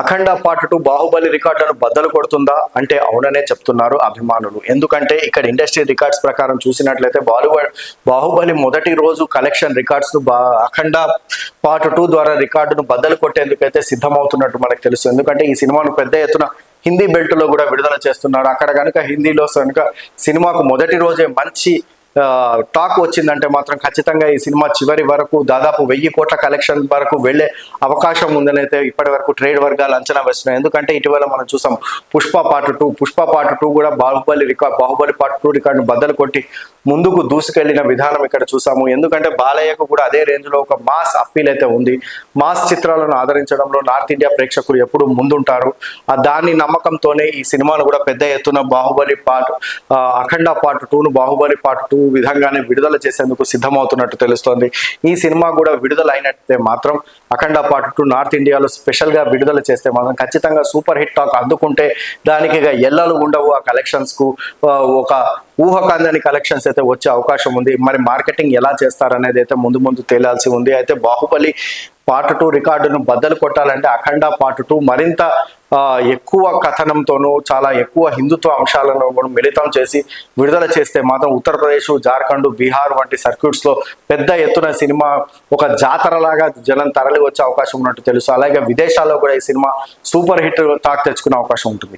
అఖండ part two Baahubali రికార్డులను బద్దలు కొడుతుందా అంటే అవుననే చెప్తున్నారు అభిమానులు. ఎందుకంటే ఇక్కడ ఇండస్ట్రీ రికార్డ్స్ ప్రకారం చూసినట్లయితే బాలీవుడ్ బాహుబలి మొదటి రోజు కలెక్షన్ రికార్డ్స్ను బా అఖండ పార్ట్ టూ ద్వారా రికార్డును బద్దలు కొట్టేందుకైతే సిద్ధమవుతున్నట్టు మనకు తెలుసు. ఎందుకంటే ఈ సినిమాను పెద్ద ఎత్తున హిందీ బెల్ట్లో కూడా విడుదల చేస్తున్నారు అక్కడ కనుక హిందీలో కనుక సినిమాకు మొదటి రోజే మంచి టాక్ వచ్చిందంటే మాత్రం ఖచ్చితంగా ఈ సినిమా చివరి వరకు దాదాపు వెయ్యి కోట్ల కలెక్షన్ వరకు వెళ్ళే అవకాశం ఉందని అయితే ఇప్పటి వరకు ట్రేడ్ వర్గాలు అంచనా వేస్తున్నాయి. ఎందుకంటే ఇటీవల మనం చూసాం Pushpa part two Pushpa part two కూడా Baahubali record Baahubali part two రికార్డును బద్దలు కొట్టి ముందుకు దూసుకెళ్ళిన విధానం ఇక్కడ చూసాము. ఎందుకంటే బాలయ్యకు కూడా అదే రేంజ్లో ఒక మాస్ అప్పీల్ అయితే ఉంది. మాస్ చిత్రాలను ఆదరించడంలో నార్త్ ఇండియా ప్రేక్షకులు ఎప్పుడు ముందుంటారు. ఆ దాని నమ్మకంతోనే ఈ సినిమాను కూడా పెద్ద ఎత్తున బాహుబలి పార్ట్ అఖండ పార్ట్ టూను బాహుబలి పార్ట్ టూ విధంగానే విడుదల చేసేందుకు సిద్ధమవుతున్నట్టు తెలుస్తోంది. ఈ సినిమా కూడా విడుదల అయినట్టే మాత్రం అఖండ పార్ట్ టూ నార్త్ ఇండియాలో స్పెషల్గా విడుదల చేస్తే మాత్రం ఖచ్చితంగా సూపర్ హిట్ టాక్ అందుకుంటే దానికి ఇక ఎల్లలు ఉండవు ఆ కలెక్షన్స్కు ఒక ఊహకందని కలెక్షన్స్ అయితే వచ్చే అవకాశం ఉంది. మరి మార్కెటింగ్ ఎలా చేస్తారనేది అయితే ముందు ముందు తేలాల్సి ఉంది. అయితే బాహుబలి పార్ట్ టూ రికార్డును బద్దలు కొట్టాలంటే అఖండ పార్ట్ టూ మరింత ఎక్కువ కథనంతోనూ చాలా ఎక్కువ హిందుత్వ అంశాలను కూడా మిళితం చేసి విడుదల చేస్తే మాత్రం ఉత్తరప్రదేశ్ జార్ఖండ్ బీహార్ వంటి సర్క్యూట్స్లో పెద్ద ఎత్తున సినిమా ఒక జాతరలాగా జనం తరలి వచ్చే అవకాశం ఉన్నట్టు తెలుసు. అలాగే విదేశాల్లో కూడా ఈ సినిమా సూపర్ హిట్ టాక్ తెచ్చుకునే అవకాశం ఉంటుంది.